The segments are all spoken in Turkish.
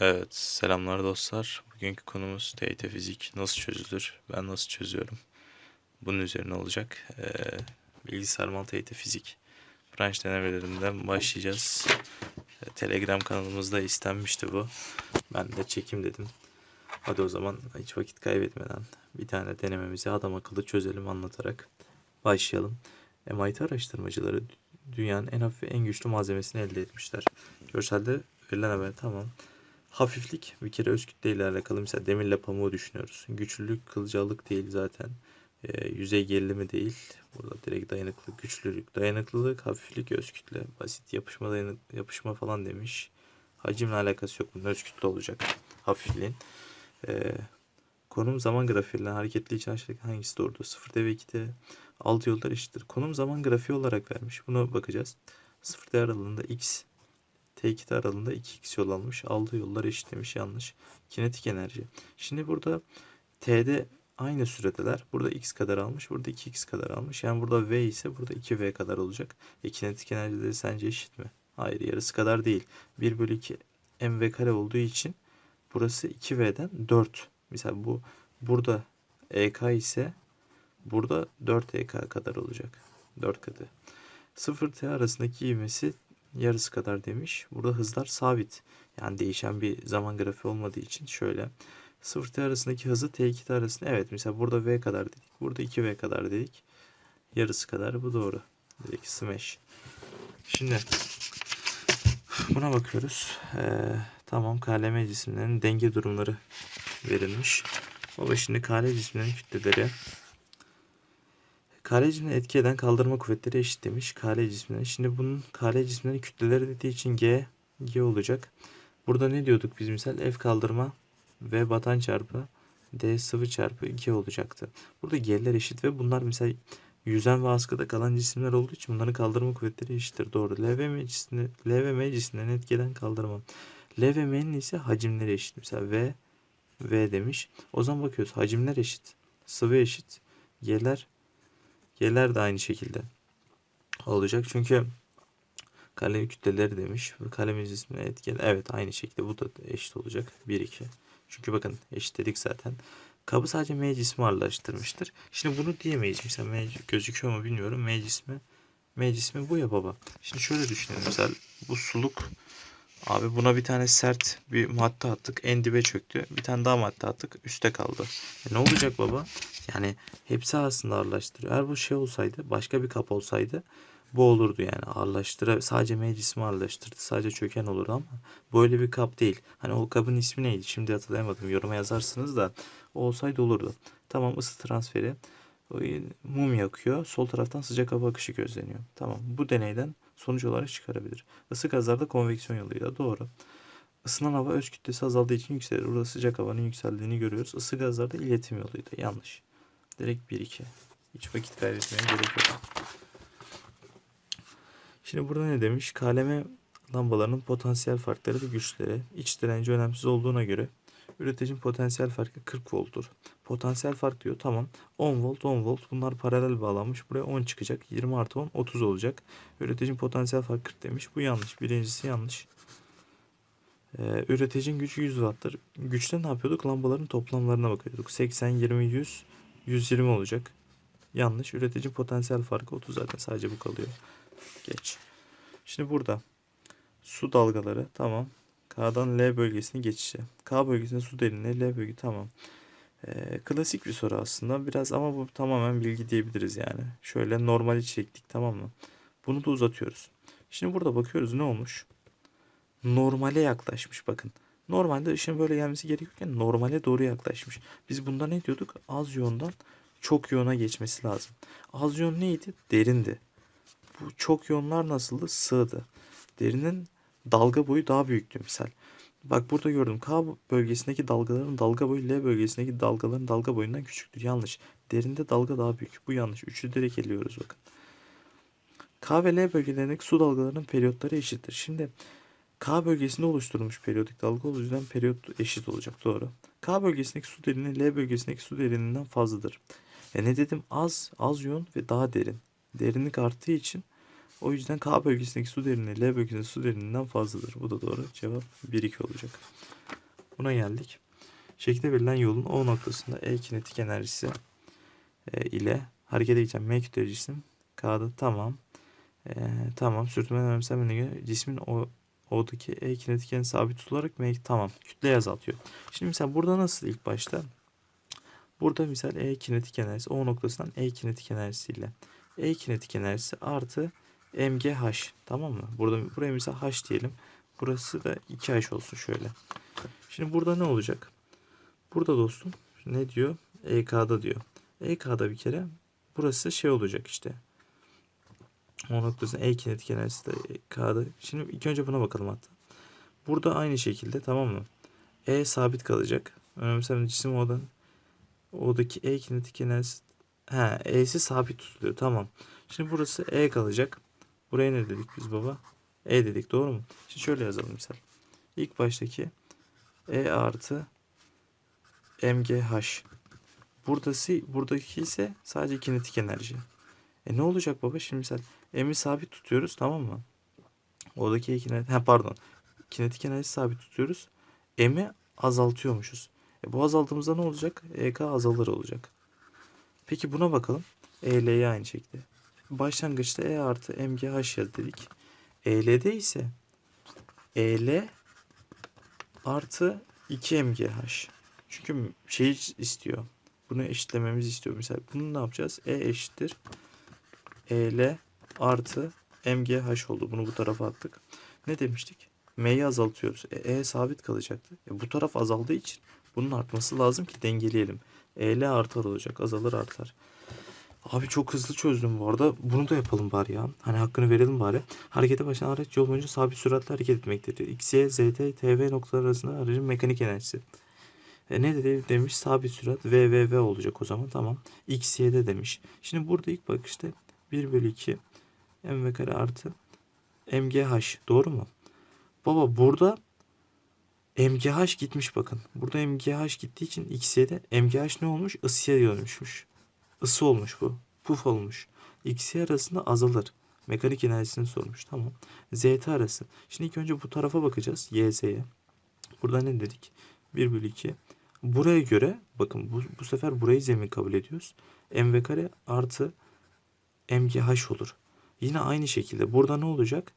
Evet, selamlar dostlar. Bugünkü konumuz TYT fizik nasıl çözülür? Ben nasıl çözüyorum? Bunun üzerine olacak. Ee, bilgisayar mal TYT fizik branş denemelerinden başlayacağız. Ee, Telegram kanalımızda istenmişti bu. Ben de çekim dedim. Hadi o zaman hiç vakit kaybetmeden bir tane denememizi adam akıllı çözelim anlatarak başlayalım. MIT araştırmacıları dünyanın en hafif ve en güçlü malzemesini elde etmişler. Görselde verilen haber tamam. Hafiflik bir kere öz kütle ile alakalı. Mesela demirle pamuğu düşünüyoruz. Güçlülük kılcallık değil zaten. Ee, yüzey gerilimi değil. Burada direkt dayanıklılık, güçlülük, dayanıklılık, hafiflik, öz kütle. Basit yapışma dayanık, yapışma falan demiş. Hacimle alakası yok. Bunun öz kütle olacak. Hafifliğin. Ee, konum zaman grafiğiyle hareketli için aşağıdaki hangisi doğrudur? 0'da ve 2'de alt yollar eşittir. Konum zaman grafiği olarak vermiş. Buna bakacağız. 0 aralığında x T2 aralığında 2x yol almış. Aldığı yollar eşit demiş. Yanlış. Kinetik enerji. Şimdi burada T'de aynı süredeler. Burada x kadar almış. Burada 2x kadar almış. Yani burada v ise burada 2v kadar olacak. E kinetik enerjileri sence eşit mi? Hayır yarısı kadar değil. 1 bölü 2 mv kare olduğu için burası 2v'den 4. Mesela bu burada ek ise burada 4 ek kadar olacak. 4 katı. 0t arasındaki ivmesi yarısı kadar demiş. Burada hızlar sabit. Yani değişen bir zaman grafiği olmadığı için şöyle. 0t arasındaki hızı t2t arasında evet mesela burada v kadar dedik. Burada 2v kadar dedik. Yarısı kadar bu doğru. Dedik smash. Şimdi buna bakıyoruz. Ee, tamam KLM cisimlerinin denge durumları verilmiş. Baba şimdi KL cisimlerin kütleleri Kale cisimine etki eden kaldırma kuvvetleri eşit demiş. Kale cisimleri. Şimdi bunun kale cisimlerin kütleleri dediği için G, G olacak. Burada ne diyorduk biz misal? F kaldırma ve batan çarpı D sıvı çarpı G olacaktı. Burada G'ler eşit ve bunlar misal yüzen ve askıda kalan cisimler olduğu için bunların kaldırma kuvvetleri eşittir. Doğru. L ve M cisimleri, L ve M cisimlerine etki eden kaldırma. L ve M'nin ise hacimleri eşit. Mesela V, V demiş. O zaman bakıyoruz. Hacimler eşit. Sıvı eşit. G'ler Y'ler de aynı şekilde olacak. Çünkü kalem kütleleri demiş. Kalem cismine etken. Evet aynı şekilde bu da eşit olacak. 1 2. Çünkü bakın eşitledik zaten. Kabı sadece M cismi ağırlaştırmıştır. Şimdi bunu diyemeyiz. Mesela M gözüküyor mu bilmiyorum. M cismi M cismi bu ya baba. Şimdi şöyle düşünelim. Mesela bu suluk Abi buna bir tane sert bir madde attık. En dibe çöktü. Bir tane daha madde attık. Üste kaldı. E ne olacak baba? Yani hepsi aslında ağırlaştırıyor. Eğer bu şey olsaydı başka bir kap olsaydı bu olurdu yani ağırlaştıra sadece M cismi ağırlaştırdı sadece çöken olurdu ama böyle bir kap değil. Hani o kabın ismi neydi şimdi hatırlayamadım yoruma yazarsınız da o olsaydı olurdu. Tamam ısı transferi mum yakıyor sol taraftan sıcak hava akışı gözleniyor. Tamam bu deneyden sonuç olarak çıkarabilir. Isı gazlarda konveksiyon yoluyla doğru. Isınan hava öz kütlesi azaldığı için yükselir. Burada sıcak havanın yükseldiğini görüyoruz. Isı gazlarda iletim yoluyla yanlış. Direkt 1-2. Hiç vakit kaybetmeye gerek yok. Şimdi burada ne demiş? KLM lambalarının potansiyel farkları ve güçleri iç direnci önemsiz olduğuna göre üreticinin potansiyel farkı 40 volttur. Potansiyel fark diyor tamam 10 volt 10 volt bunlar paralel bağlanmış buraya 10 çıkacak 20 artı 10 30 olacak. Üreticinin potansiyel fark 40 demiş bu yanlış birincisi yanlış. Ee, üreticinin gücü 100 watt'tır. Güçte ne yapıyorduk? Lambaların toplamlarına bakıyorduk. 80, 20, 100, 120 olacak. Yanlış. Üretici potansiyel farkı 30 zaten sadece bu kalıyor. Geç. Şimdi burada su dalgaları tamam. K'dan L bölgesine geçişi. K bölgesinde su derinliği L bölge tamam. Ee, klasik bir soru aslında biraz ama bu tamamen bilgi diyebiliriz yani. Şöyle normali çektik tamam mı? Bunu da uzatıyoruz. Şimdi burada bakıyoruz ne olmuş? Normale yaklaşmış bakın. Normalde ışığın böyle gelmesi gerekiyorken normale doğru yaklaşmış. Biz bunda ne diyorduk? Az yoğundan çok yoğuna geçmesi lazım. Az yoğun neydi? Derindi. Bu çok yoğunlar nasıldı? Sığdı. Derinin dalga boyu daha büyüktü misal. Bak burada gördüm. K bölgesindeki dalgaların dalga boyu L bölgesindeki dalgaların dalga boyundan küçüktür. Yanlış. Derinde dalga daha büyük. Bu yanlış. Üçlü direkt eliyoruz bakın. K ve L bölgelerindeki su dalgalarının periyotları eşittir. Şimdi K bölgesinde oluşturulmuş periyodik dalga olduğu yüzden periyot eşit olacak. Doğru. K bölgesindeki su derinliği L bölgesindeki su derinliğinden fazladır. E ne dedim? Az, az yoğun ve daha derin. Derinlik arttığı için O yüzden K bölgesindeki su derinliği L bölgesindeki su derinliğinden fazladır. Bu da doğru. Cevap 1-2 olacak. Buna geldik. Şekilde verilen yolun O noktasında E kinetik enerjisi e, ile hareket edeceğim M kütleli cisim K'da tamam. E, tamam. Sürtünmenin önemsenmediğine göre cismin o O'daki E kinetik enerjisi sabit tutularak M tamam. Kütleyi azaltıyor. Şimdi mesela burada nasıl ilk başta? Burada misal E kinetik enerjisi O noktasından E kinetik enerjisiyle E kinetik enerjisi artı MGH tamam mı? Burada buraya mesela H diyelim. Burası da 2H olsun şöyle. Şimdi burada ne olacak? Burada dostum ne diyor? EK'da diyor. EK'da bir kere burası şey olacak işte. O noktasında E kinetik enerjisi de EK'da. Şimdi ilk önce buna bakalım hatta. Burada aynı şekilde tamam mı? E sabit kalacak. Önemsemli cisim odan O'daki E kinetik enerjisi ha E'si sabit tutuluyor. Tamam. Şimdi burası E kalacak. Buraya ne dedik biz baba? E dedik doğru mu? Şimdi şöyle yazalım misal. İlk baştaki E artı MGH. Buradası, buradaki ise sadece kinetik enerji. E ne olacak baba? Şimdi misal M'i sabit tutuyoruz tamam mı? Oradaki E kinetik, pardon. Kinetik enerji sabit tutuyoruz. M'i azaltıyormuşuz. E bu azaltımızda ne olacak? EK azalır olacak. Peki buna bakalım. EL'ye aynı şekilde. Başlangıçta E artı MGH yaz dedik. EL'de ise EL artı 2 MGH. Çünkü şey istiyor. Bunu eşitlememizi istiyor. Mesela bunu ne yapacağız? E eşittir. EL artı MGH oldu. Bunu bu tarafa attık. Ne demiştik? M'yi azaltıyoruz. E, e sabit kalacaktı. E, bu taraf azaldığı için bunun artması lazım ki dengeleyelim. EL artar olacak. Azalır artar. Abi çok hızlı çözdüm bu arada. Bunu da yapalım bari ya. Hani hakkını verelim bari. Harekete başlayan araç yol boyunca sabit süratle hareket etmektedir. X, Y, Z, T, noktaları arasında aracın mekanik enerjisi. E ne dedi demiş sabit sürat V, V, V olacak o zaman tamam. X, Y'de demiş. Şimdi burada ilk bakışta 1 bölü 2 mv kare artı mgh doğru mu? Baba burada mgh gitmiş bakın. Burada mgh gittiği için x'ye mgh ne olmuş? Isıya dönüşmüş. Isı olmuş bu. Puf olmuş. X'ye arasında azalır. Mekanik enerjisini sormuş. Tamam. ZT arası. Şimdi ilk önce bu tarafa bakacağız. YZ'ye. Burada ne dedik? 1 bölü 2. Buraya göre bakın bu, bu sefer burayı zemin kabul ediyoruz. mv kare artı mgh olur. Yine aynı şekilde burada ne olacak?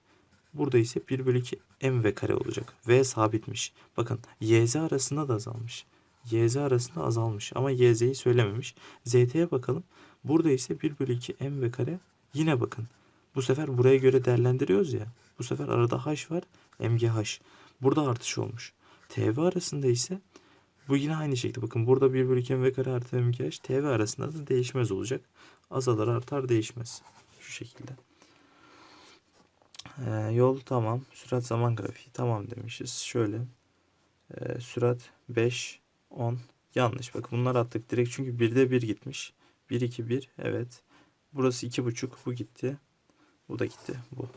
Burada ise 1 bölü 2 mv kare olacak. V sabitmiş. Bakın yz arasında da azalmış. Yz arasında azalmış ama yz'yi söylememiş. zt'ye bakalım. Burada ise 1 bölü 2 mv kare. Yine bakın. Bu sefer buraya göre değerlendiriyoruz ya. Bu sefer arada h var. mgh. Burada artış olmuş. tv arasında ise bu yine aynı şekilde. Bakın burada 1 bölü 2 mv kare artı mgh. tv arasında da değişmez olacak. Azalır artar değişmez. Şu şekilde. Ee, yol tamam. Sürat zaman grafiği tamam demişiz. Şöyle. Ee, sürat 5, 10. Yanlış. Bakın bunları attık direkt çünkü 1'de 1 gitmiş. 1, 2, 1. Evet. Burası 2,5. Bu gitti. Bu da gitti. Bu.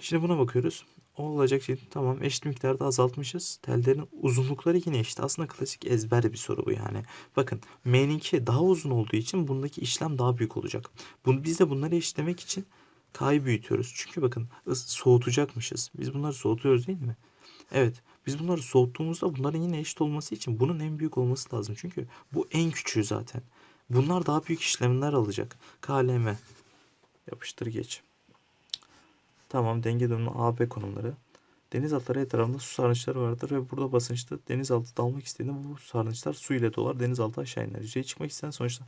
Şimdi buna bakıyoruz. O olacak şey tamam eşit miktarda azaltmışız. Tellerin uzunlukları yine eşit. Aslında klasik ezber bir soru bu yani. Bakın M'ninki daha uzun olduğu için bundaki işlem daha büyük olacak. Bunu, biz de bunları eşitlemek için K'yı büyütüyoruz. Çünkü bakın soğutacakmışız. Biz bunları soğutuyoruz değil mi? Evet. Biz bunları soğuttuğumuzda bunların yine eşit olması için bunun en büyük olması lazım. Çünkü bu en küçüğü zaten. Bunlar daha büyük işlemler alacak. KLM. Yapıştır geç. Tamam denge durumu AB konumları. Denizaltıları etrafında su sarnıçları vardır ve burada basınçta denizaltı dalmak istediğinde bu sarnıçlar su ile dolar denizaltı aşağı iner. Yüzeye çıkmak isteyen sonuçta.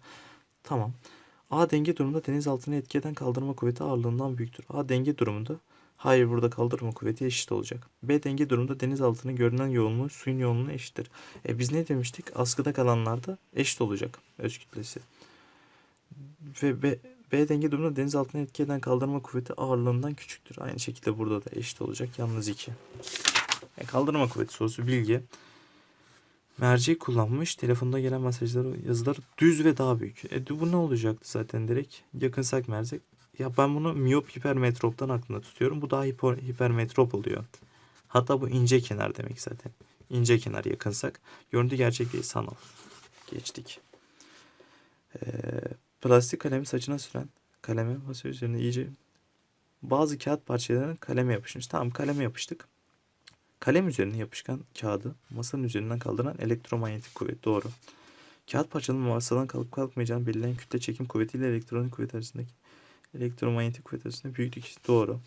Tamam. A denge durumunda denizaltını etki eden kaldırma kuvveti ağırlığından büyüktür. A denge durumunda hayır burada kaldırma kuvveti eşit olacak. B denge durumunda denizaltının görünen yoğunluğu suyun yoğunluğuna eşittir. E biz ne demiştik? Askıda kalanlarda eşit olacak öz kütlesi. Ve B, B denge durumunda denizaltına etki eden kaldırma kuvveti ağırlığından küçüktür. Aynı şekilde burada da eşit olacak. Yalnız 2. E kaldırma kuvveti sorusu bilgi. Merci kullanmış. Telefonda gelen mesajları, yazıları düz ve daha büyük. E bu ne olacaktı zaten direkt? Yakınsak mercek. Ya ben bunu miyop hipermetroptan aklımda tutuyorum. Bu daha hipo, hipermetrop oluyor. Hatta bu ince kenar demek zaten. İnce kenar yakınsak. Görüntü gerçek değil sanal. Geçtik. Ee, plastik kalemi saçına süren kaleme masa üzerine iyice bazı kağıt parçalarını kaleme yapışmış. Tamam kaleme yapıştık. Kalem üzerine yapışkan kağıdı masanın üzerinden kaldıran elektromanyetik kuvvet. Doğru. Kağıt parçalarının masadan kalıp kalkmayacağını belirleyen kütle çekim kuvvetiyle elektronik kuvvet arasındaki elektromanyetik kuvvet arasında doğru.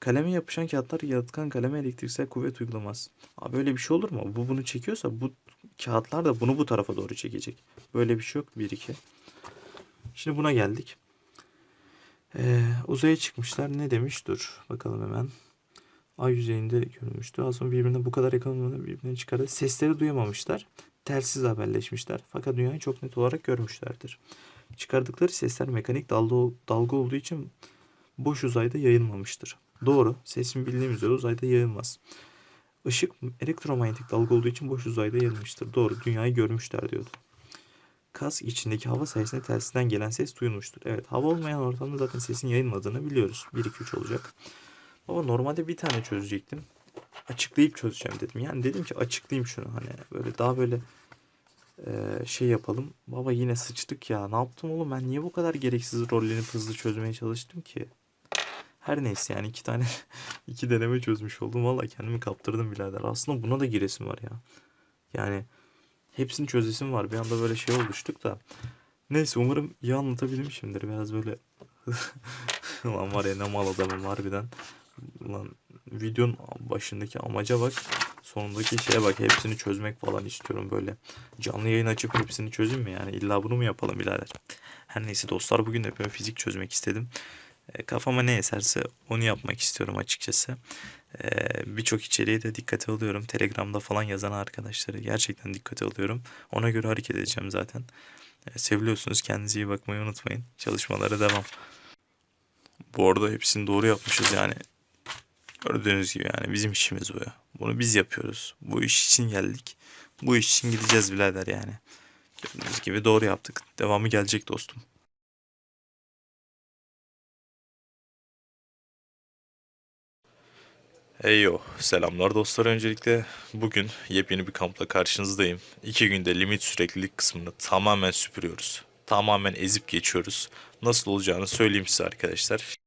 Kaleme yapışan kağıtlar yalıtkan kaleme elektriksel kuvvet uygulamaz. Abi böyle bir şey olur mu? Bu bunu çekiyorsa bu kağıtlar da bunu bu tarafa doğru çekecek. Böyle bir şey yok. 1 2. Şimdi buna geldik. Ee, uzaya çıkmışlar. Ne demiş? Dur bakalım hemen. Ay yüzeyinde görülmüştü. Sonra birbirine bu kadar yakın birbirine çıkardı. Sesleri duyamamışlar. Telsiz haberleşmişler. Fakat dünyayı çok net olarak görmüşlerdir. Çıkardıkları sesler mekanik dalga, dalga olduğu için boş uzayda yayılmamıştır. Doğru. Sesin bildiğimiz üzere uzayda yayılmaz. Işık elektromanyetik dalga olduğu için boş uzayda yayılmıştır. Doğru. Dünyayı görmüşler diyordu. Kask içindeki hava sayesinde telsizden gelen ses duyulmuştur. Evet hava olmayan ortamda zaten sesin yayılmadığını biliyoruz. 1-2-3 olacak. Ama normalde bir tane çözecektim. Açıklayıp çözeceğim dedim. Yani dedim ki açıklayayım şunu hani böyle daha böyle eee, şey yapalım. Baba yine sıçtık ya. Ne yaptım oğlum ben niye bu kadar gereksiz rollenip hızlı çözmeye çalıştım ki? Her neyse yani iki tane iki deneme çözmüş oldum. Vallahi kendimi kaptırdım birader. Aslında buna da giresim var ya. Yani hepsini çözesim var. Bir anda böyle şey oluştuk da. Neyse umarım iyi anlatabilmişimdir. Biraz böyle Ulan var ya ne mal adamım harbiden. Ulan videonun başındaki amaca bak. Sonundaki şeye bak. Hepsini çözmek falan istiyorum böyle. Canlı yayın açıp hepsini çözeyim mi yani? İlla bunu mu yapalım birader? Her neyse dostlar bugün de böyle fizik çözmek istedim. E, kafama ne eserse onu yapmak istiyorum açıkçası. E, Birçok içeriğe de dikkate alıyorum. Telegram'da falan yazan arkadaşları gerçekten dikkate alıyorum. Ona göre hareket edeceğim zaten. E, Seviliyorsunuz. Kendinize iyi bakmayı unutmayın. Çalışmalara devam. Bu arada hepsini doğru yapmışız yani. Gördüğünüz gibi yani bizim işimiz bu ya. Bunu biz yapıyoruz. Bu iş için geldik. Bu iş için gideceğiz birader yani. Gördüğünüz gibi doğru yaptık. Devamı gelecek dostum. Heyo, selamlar dostlar. Öncelikle bugün yepyeni bir kampla karşınızdayım. İki günde limit süreklilik kısmını tamamen süpürüyoruz. Tamamen ezip geçiyoruz. Nasıl olacağını söyleyeyim size arkadaşlar.